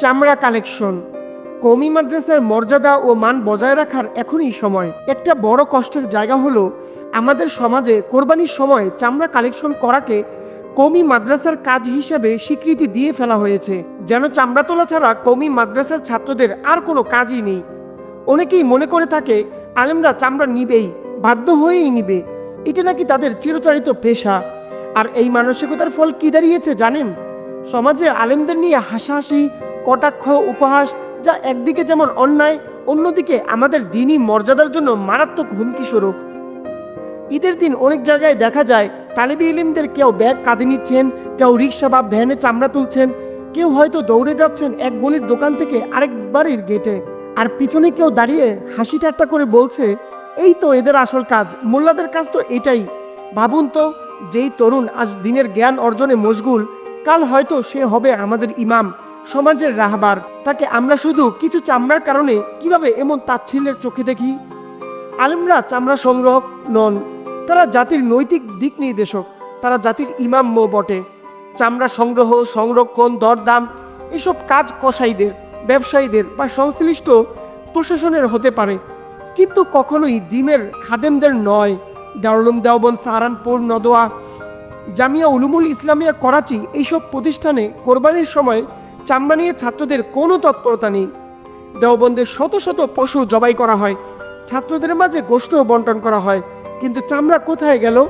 চামড়া কালেকশন। কমি মাদ্রাসার মর্যাদা ও মান বজায় রাখার এখনই সময়। একটা বড় কষ্টের জায়গা হলো আমাদের সমাজে কোরবানির সময় চামড়া কালেকশন করাকে কমি মাদ্রাসার কাজ হিসেবে স্বীকৃতি দিয়ে ফেলা হয়েছে। যেন চামড়া তোলা ছাড়া কমি মাদ্রাসার ছাত্রদের আর কোনো কাজই নেই। অনেকেই মনে করে থাকে, আলেমরা চামড়া নিবেই, বাধ্য হয়েই নিবে। এটা নাকি তাদের চিরচারিত পেশা। আর এই মানসিকতার ফল কি দাঁড়িয়েছে জানেন? সমাজে আলেমদের নিয়ে হাসাহাসি কটাক্ষ, উপহাস, যা একদিকে যেমন অন্যায়, অন্যদিকে আমাদের দিনই মর্যাদার জন্য মারাত্মক হুমকি স্বরূপ। ঈদের দিন অনেক জায়গায় দেখা যায়, তালেবি ইলিমদের কেউ ব্যাগ কাঁধে নিচ্ছেন, কেউ রিক্সা বা ভ্যানে চামড়া তুলছেন, কেউ হয়তো দৌড়ে যাচ্ছেন এক গলির দোকান থেকে আরেক বাড়ির গেটে, আর পিছনে কেউ দাঁড়িয়ে হাসি ঠাট্টা করে বলছে, এই তো এদের আসল কাজ, মোল্লাদের কাজ তো এটাই। ভাবুন তো, যেই তরুণ আজ দিনের জ্ঞান অর্জনে মশগুল, কাল হয়তো সে হবে আমাদের ইমাম। সমাজের রাহবার। তাকে আমরা শুধু কিছু চামড়ার কারণে কীভাবে এমন তাচ্ছিল্যের চোখে দেখি? আলেমরা চামড়া সংগ্রহ নন। তারা জাতির নৈতিক দিক নির্দেশক। তারা জাতির ইমাম মো বটে। চামড়া সংগ্রহ, সংরক্ষণ, দরদাম এসব কাজ কসাইদের, ব্যবসায়ীদের বা সংশ্লিষ্ট প্রশাসনের হতে পারে। কিন্তু কখনোই দিনের খাদেমদের নয়। দারুলুম দেওবন সাহারানপুর, নদোয়া, জামিয়া উলুমুল ইসলামিয়া, করাচি এইসব প্রতিষ্ঠানে কোরবানির সময় চামড়া নিয়ে ছাত্রদের কোনো তৎপরতা নেই। দেওবন্দের শত শত পশু জবাই করা হয়। ছাত্রদের মাঝে গোষ্ঠ বন্টন করা হয়। কিন্তু চামড়া কোথায় গেল?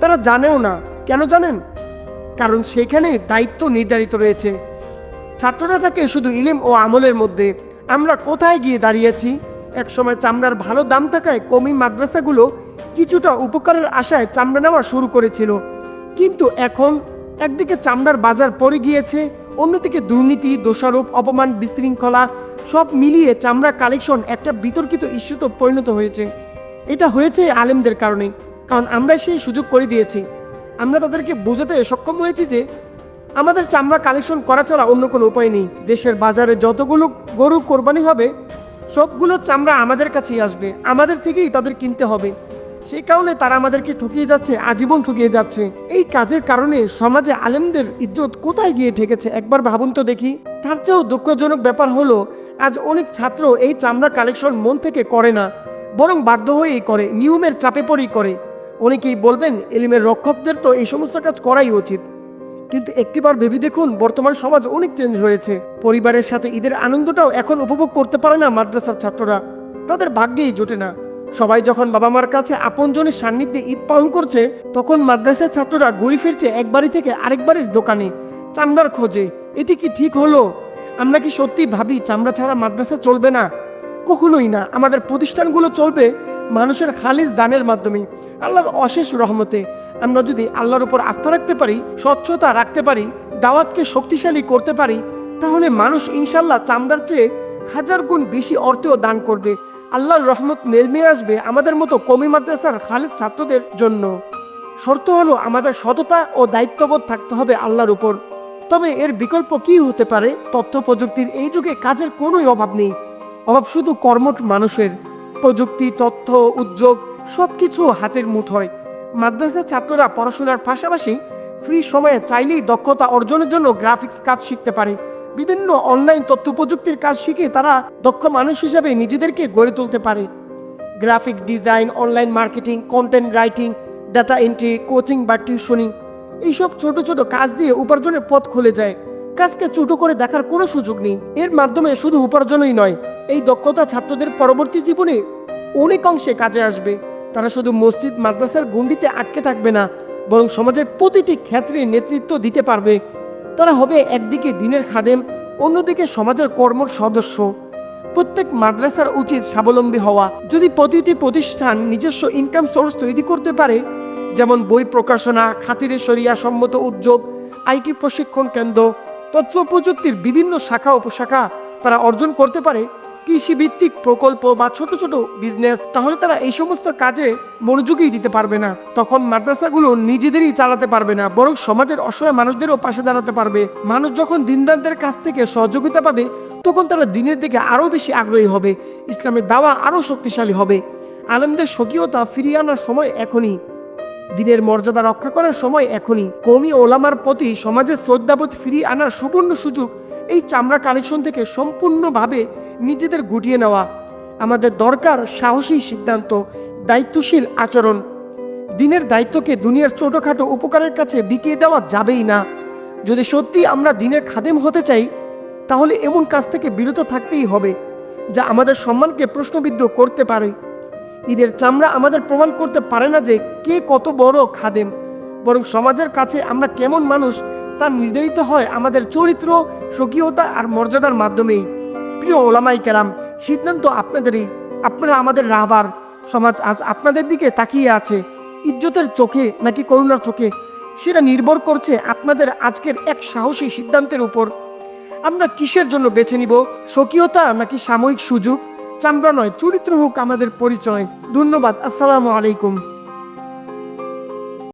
তারা জানেও না। কেন জানেন? কারণ সেখানে দায়িত্ব নির্ধারিত রয়েছে। ছাত্ররা থাকে শুধু ইলিম ও আমলের মধ্যে। আমরা কোথায় গিয়ে দাঁড়িয়েছি? একসময় চামড়ার ভালো দাম থাকায় কমি মাদ্রাসাগুলো কিছুটা উপকারের আশায় চামড়া নেওয়া শুরু করেছিল। কিন্তু এখন একদিকে চামড়ার বাজার পড়ে গিয়েছে অন্যদিকে দুর্নীতি, দোষারোপ, অপমান, বিশৃঙ্খলা সব মিলিয়ে চামড়া কালেকশন একটা বিতর্কিত ইস্যুতে পরিণত হয়েছে। এটা হয়েছে আলেমদের কারণে, কারণ আমরা সেই সুযোগ করে দিয়েছি। আমরা তাদেরকে বোঝাতে সক্ষম হয়েছি যে আমাদের চামড়া কালেকশন করা ছাড়া অন্য কোনো উপায় নেই। দেশের বাজারে যতগুলো গরু কোরবানি হবে, সবগুলো চামড়া আমাদের কাছেই আসবে। আমাদের থেকেই তাদের কিনতে হবে। সেই কারণে তারা আমাদেরকে ঠকিয়ে যাচ্ছে, আজীবন ঠকিয়ে যাচ্ছে। এই কাজের কারণে সমাজে আলেমদের ইজ্জত কোথায় গিয়ে ঠেকেছে? একবার ভাবুন তো দেখি। তার চেয়েও দুঃখজনক ব্যাপার হলো, আজ অনেক ছাত্র এই চামড়া কালেকশন মন থেকে করে না, বরং বাধ্য হয়েই করে, নিয়মের চাপে পড়েই করে। অনেকেই বলবেন, এলিমের রক্ষকদের তো এই সমস্ত কাজ করাই উচিত। কিন্তু একটিবার ভেবে দেখুন, বর্তমান সমাজ অনেক চেঞ্জ হয়েছে। পরিবারের সাথে ঈদের আনন্দটাও এখন উপভোগ করতে পারে না মাদ্রাসার ছাত্ররা। তাদের ভাগ্যেই জোটে না। সবাই যখন বাবা মার কাছে আপনজনের সান্নিধ্যে ঈদ পালন করছে, তখন মাদ্রাসার ছাত্ররা ঘুরে ফিরছে এক বাড়ি থেকে আরেক বাড়ির দোকানে, চামড়ার খোঁজে। এটি কি ঠিক হলো? আমরা কি সত্যি ভাবি চামড়া ছাড়া মাদ্রাসা চলবে না? কখনোই না। আমাদের প্রতিষ্ঠানগুলো চলবে মানুষের খালিজ দানের মাধ্যমে। আল্লাহর অশেষ রহমতে আমরা যদি আল্লাহর উপর আস্থা রাখতে পারি, স্বচ্ছতা রাখতে পারি, দাওয়াতকে শক্তিশালী করতে পারি, তাহলে মানুষ ইনশাল্লাহ চামড়ার চেয়ে হাজার গুণ বেশি অর্থেও দান করবে। আল্লাহর রহমত নেমে আসবে আমাদের মতো কমি মাদ্রাসার খালিদ ছাত্রদের জন্য। শর্ত হলো আমাদের সততা ও দায়িত্ববোধ থাকতে হবে আল্লাহর উপর। তবে এর বিকল্প কি হতে পারে? তথ্য প্রযুক্তির এই যুগে কাজের কোনোই অভাব নেই। অভাব শুধু কর্মঠ মানুষের। প্রযুক্তি, তথ্য, উদ্যোগ সব কিছু হাতের মুঠোয় মাদ্রাসা ছাত্ররা পড়াশোনার পাশাপাশি ফ্রি সময়ে চাইলেই দক্ষতা অর্জনের জন্য গ্রাফিক্স কাজ শিখতে পারে। বিভিন্ন অনলাইন তথ্য প্রযুক্তির কাজ শিখে তারা দক্ষ মানুষ হিসেবে নিজেদেরকে গড়ে তুলতে পারে। Graphic design, online marketing content writing data entry coaching বা টিউশনিং এইসব ছোট ছোট কাজ দিয়ে উপার্জনের পথ খুলে যায়। কাজকে ছোট করে দেখার কোনো সুযোগ নেই। এর মাধ্যমে শুধু উপার্জনই নয়, এই দক্ষতা ছাত্রদের পরবর্তী জীবনে অনেক অংশে কাজে আসবে। তারা শুধু মসজিদ, মাদ্রাসার গণ্ডিতে আটকে থাকবে না, বরং সমাজের প্রতিটি ক্ষেত্রে নেতৃত্ব দিতে পারবে। তারা হবে একদিকে দিনের খাদেম, অন্যদিকে সমাজের কর্মর সদস্য। প্রত্যেক মাদ্রাসার উচিত স্বাবলম্বী হওয়া। যদি প্রতিটি প্রতিষ্ঠান নিজস্ব ইনকাম সোর্স তৈরি করতে পারে, যেমন বই প্রকাশনা, খাতিরে সরিয়া সম্মত উদ্যোগ, আইটি প্রশিক্ষণ কেন্দ্র, তথ্য প্রযুক্তির বিভিন্ন শাখা, উপশাখা তারা অর্জন করতে পারে। কৃষিভিত্তিক প্রকল্প বা ছোট ছোট বিজনেস তাহলে তারা এই সমস্ত কাজে মনোযোগী দিতে পারবে না। তখন মাদ্রাসাগুলো নিজেদেরই চালাতে পারবে না, বরং সমাজের অসহায় মানুষদেরও পাশে দাঁড়াতে পারবে। মানুষ যখন দিনদারদের কাছ থেকে সহযোগিতা পাবে, তখন তারা দিনের দিকে আরও বেশি আগ্রহী হবে, ইসলামের দাওয়া আরও শক্তিশালী হবে। আলেমদের স্বকীয়তা ফিরিয়ে আনার সময় এখনই। দিনের মর্যাদা রক্ষা করার সময় এখনই। কমি ওলামার প্রতি সমাজের শ্রদ্ধাবোধ ফিরিয়ে আনার সুবর্ণ সুযোগ এই চামড়া কালেকশন থেকে সম্পূর্ণভাবে নিজেদের গুটিয়ে নেওয়া। আমাদের দরকার সাহসী সিদ্ধান্ত, দায়িত্বশীল আচরণ। দিনের দায়িত্বকে দুনিয়ার ছোটোখাটো উপকারের কাছে বিকিয়ে দেওয়া যাবেই না। যদি সত্যি আমরা দিনের খাদেম হতে চাই, তাহলে এমন কাজ থেকে বিরত থাকতেই হবে, যা আমাদের সম্মানকে প্রশ্নবিদ্ধ করতে পারে। ঈদের চামড়া আমাদের প্রমাণ করতে পারে না যে কে কত বড় খাদেম, বরং সমাজের কাছে আমরা কেমন মানুষ তা নির্ধারিত হয় আমাদের চরিত্র, স্বকীয়তা আর মর্যাদার মাধ্যমেই। প্রিয় ওলামাই কেরাম, সিদ্ধান্ত আপনাদেরই। আপনারা আমাদের রাহবার সমাজ আজ আপনাদের দিকে তাকিয়ে আছে। ইজ্জতের চোখে নাকি করুণার চোখে? সেটা নির্ভর করছে আপনাদের আজকের এক সাহসী সিদ্ধান্তের উপর। আমরা কিসের জন্য বেছে নিব? স্বকীয়তা নাকি সাময়িক সুযোগ? চামড়া নয়, চরিত্র হোক আমাদের পরিচয়। ধন্যবাদ, আসসালামু আলাইকুম।